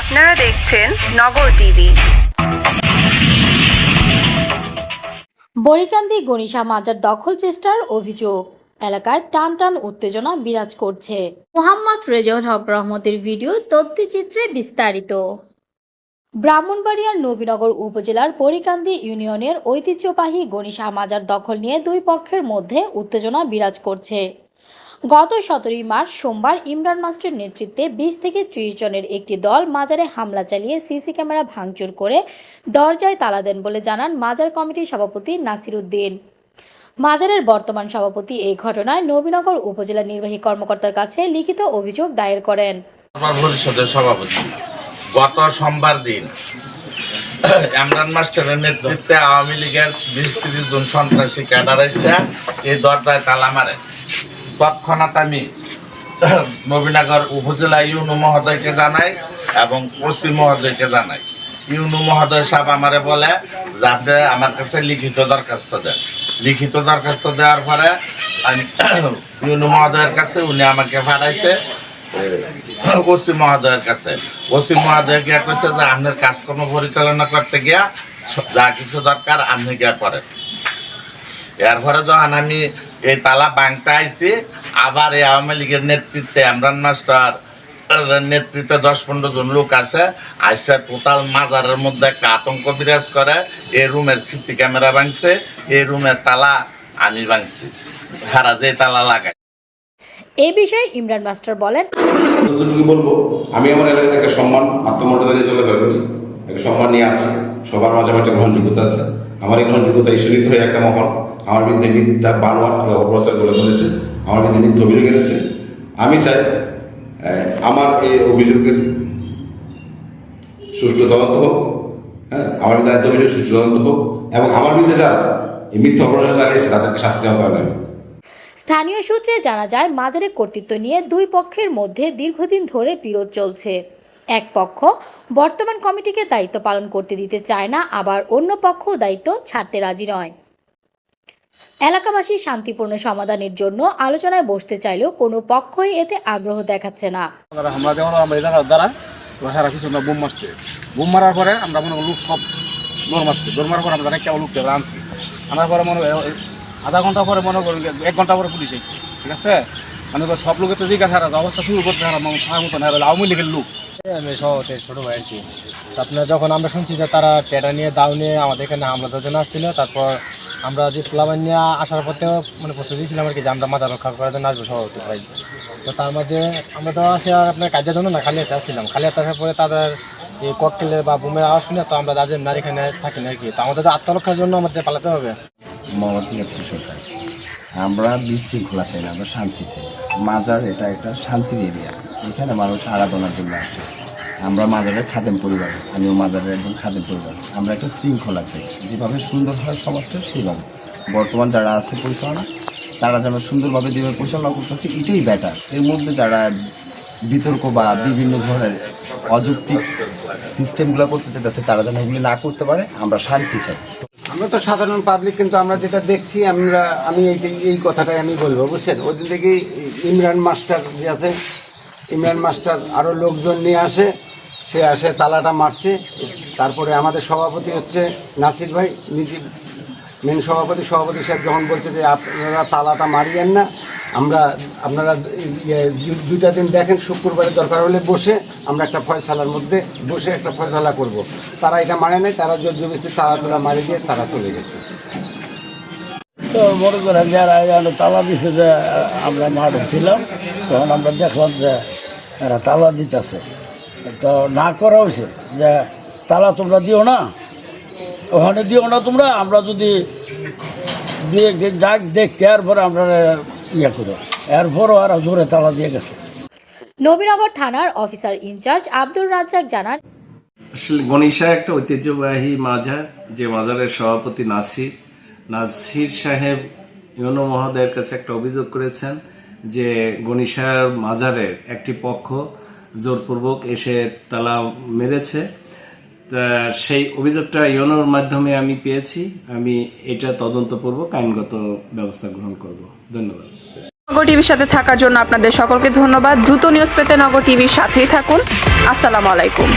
আপনারা দেখছেন নগর টিভি। বরিকান্দি গণিসা মাজার দখল চেষ্টার অভিযোগ। এলাকায় টান টান উত্তেজনা বিরাজ করছে। মোহাম্মদ রেজাউল হক রহমতের ভিডিও তথ্যচিত্রে বিস্তারিত। ব্রাহ্মণবাড়িয়ার নবীনগর উপজেলার পরিকান্দি ইউনিয়নের ঐতিহ্যবাহী গণিসা মাজার দখল নিয়ে দুই পক্ষের মধ্যে উত্তেজনা বিরাজ করছে। গত সতেরোই মার্চ সোমবার ইমরান মাস্টের নেতৃত্বে বিশ থেকে ত্রিশ জনের একটি দল মাজারে হামলা চালিয়ে সিসি ক্যামেরা ভাঙচুর করে দরজায় তালা দেন বলে জানান মাজার কমিটির সভাপতি নাসির উদ্দিন। মাজারের বর্তমান সভাপতি এই ঘটনায় নবীনগর উপজেলা নির্বাহী কর্মকর্তার কাছে লিখিত অভিযোগ দায়ের করেন। সভাপতি। গত সোমবার দিন ইমরান মাস্টারের নেতৃত্বে আওয়ামী লীগের বিশ ত্রিশ জন সন্ত্রাসী ক্যাডার এসে এই দরজায় তালা মারে। তৎক্ষণাৎ আমি নবীনগর উপজেলা ইউনু মহোদয়কে জানাই এবং পশ্চিম মহোদয়কে জানাই। ইউনু মহোদয় সাহেব আমারে বলে যে আপনি আমার কাছে লিখিত দরখাস্ত দেন লিখিত দরখাস্ত দেওয়ার পরে আমি ইউনু মহোদয়ের কাছে, উনি আমাকে পাঠাইছে ওসি মহোদয়ের কাছে। ওসি মহোদয় গিয়া কইছে যে, আপনার কাজকর্ম পরিচালনা করতে গিয়া যা কিছু দরকার আপনি গিয়া করেন। এরপরে যখন আমি এই তালা বাংতে আইছি আবার এই আওয়ামী লীগের নেতৃত্বে ইমরান মাস্টার নেতৃত্বে দশ পনেরো জন লোক আছে আইসা টোটাল মাজারের মধ্যে একটা আতঙ্ক বিরাজ করে এই রুমের সিসি ক্যামেরা ভাঙছে এই রুমের তালা আমি ভাঙছি। হারা যে তালা লাগাই। এ বিষয়ে ইমরান মাস্টার বলেন যতটুকু বলব? আমি আমার এলাকাতে একটা সম্মান আত্মমর্যাদা দিয়ে চলে করি একটা সম্মান নিয়ে আছে। সবার মাঝে আমার একটা গ্রহণযোগ্যতা আছে। আমার এই গ্রহণযোগ্যতা ঈশ্বরিত হয়ে একটা মহল। আমার বিরুদ্ধে মিথ্যা বানোয়াট অপপ্রচার করে বলেছে আমার বিরুদ্ধে মিথ্যা অভিযোগ এনেছে। আমি চাই আমার এই অভিযোগের সুষ্ঠু তদন্ত হোক হ্যাঁ আমার আরেকটা অভিযোগ, সুষ্ঠু তদন্ত হোক, এবং আমার বিরুদ্ধে যারা এই মিথ্যা অপপ্রচার চালিয়েছে, তাদেরকে শাস্তি দেওয়া হয় স্থানীয় সূত্রে জানা যায়, মাজারের কর্তৃত্ব নিয়ে দুই পক্ষের মধ্যে দীর্ঘদিন ধরে বিরোধ চলছে। এক পক্ষ। বর্তমান কমিটিকে দায়িত্ব পালন করতে দিতে চায় না, আবার অন্য পক্ষ দায়িত্ব ছাড়তে রাজি নয়। এলাকাবাসী শান্তিপূর্ণ সমাধানের জন্য আলোচনায় বসতে চাইলেও কোনো পক্ষই এতে আগ্রহ দেখাচ্ছে না। হামলা আমরা এই দ্বারা সারা কিছু না, বোম মারছে। বোম মারার পরে আমরা মনে লোক সব দৌড় মারছে। দৌড় মারার পরে আমরা কেমন লোকটা আনছি। আনার পরে মনে আধা ঘণ্টা পরে মনে করেন এক ঘণ্টা পরে পুলিশ এসেছে ঠিক আছে? মানে সব লোকের তো জিজ্ঞাসা অবস্থা শুরু করছে, সারা মতন হারা আওয়ামী লীগের লোক। আমি সহতে ছোটো ভাই আর কি আপনার যখন আমরা শুনছি যে তারা টেটা নিয়ে দাও নিয়ে আমাদের এখানে হামলা জন্য আসছিল, তারপর আমরা যে ফ্লাবার নিয়ে আসার পথেও মানে প্রস্তুতি ছিলাম আর কি, যে আমরা মাথা রক্ষা করার জন্য আসব সভাপতি ভাই। তো তার মধ্যে আমরা তো আসি আর আপনার কাজের জন্য না, খালি হাতে আসছিলাম। খালি হাতে আসার পরে তাদের এই ককটেলের বা বুমের আওয়াজ শুনে তো আমরা দাজের নারী এখানে থাকি না আর কি। তো আমাদের তো আত্মরক্ষার জন্য আমাদের পালাতে হবে। মোহাম্মদ ইয়াসির আমরা বিশৃঙ্খলা চাই না, আমরা শান্তি চাই। মাজার এটা একটা শান্তির এরিয়া এখানে মানুষ আরাধনার জন্য আসে। আমরা মাজারের খাদেম পরিবার, আমিও মাজারের একজন খাদেম পরিবার। আমরা একটা শৃঙ্খলা চাই। যেভাবে সুন্দর হয় সমাজটা, সেইভাবে। বর্তমান যারা আছে পরিচালনা, তারা যেন সুন্দরভাবে যেভাবে পরিচালনা করতেছে, এটাই ব্যাটার এর মধ্যে যারা বিতর্ক বা বিভিন্ন ধরনের অযৌক্তিক সিস্টেমগুলো করতে চাইতেছে, তারা যেন এগুলি না করতে পারে, আমরা শান্তি চাই। আমরা তো সাধারণ পাবলিক কিন্তু আমরা যেটা দেখছি, আমরা, আমি এইটাই এই কথাটাই আমি বলব, বুঝছেন? ওদিন থেকে ইমরান মাস্টার যে আছে ইমরান মাস্টার আরও লোকজন নিয়ে আসে, সে আসে, তালাটা মারছে তারপরে আমাদের সভাপতি হচ্ছে নাসির ভাই নিজে মেন সভাপতি সভাপতি সাহেব যখন বলছে যে আপনারা তালাটা মারিয়েন না, আমরা, আপনারা ইয়ে দুইটা দিন দেখেন, শুক্রবারে দরকার হলে বসে আমরা একটা ফয়সালার মধ্যে বসে একটা ফয়সালা করব। তারা এটা মানে নাই, তারা জোর জবস্তি তালা তোলা মারি দিয়ে তারা চলে গেছে তো মনে করেন যারা তালা দিছে যে আমরা মাঠে ছিলাম, তখন আমরা দেখলাম যে এরা তালা দিতেছে। তো না করা হয়েছে যে তালা তোমরা দিও না ওখানে দিও না তোমরা আমরা যদি একদিন যাক দেখতে এরপরে আমরা ইয়ে করো এরপরও আর জোরে তালা দিয়ে গেছে। নবীনগর থানার অফিসার ইনচার্জ আব্দুর রাজ্জাক জানান আসলে গণিসা একটা ঐতিহ্যবাহী মাজার যে মাজারের সভাপতি নাসির। নাসির সাহেব ইউনো মহোদয়ের কাছে একটা অভিযোগ করেছেন যে গণিসার মাজারের একটি পক্ষ জোরপূর্বক এসে তালা মেরেছে। সেই অভিযোগটা ইউনোর মাধ্যমে আমি পেয়েছি। আমি এটা তদন্তপূর্বক আইনগত ব্যবস্থা গ্রহণ করব। ধন্যবাদ। নগর টিভির সাথে থাকার জন্য আপনাদের সকলকে ধন্যবাদ। দ্রুত নিউজ পেতে নগর টিভির সাথেই থাকুন। আসসালামু আলাইকুম।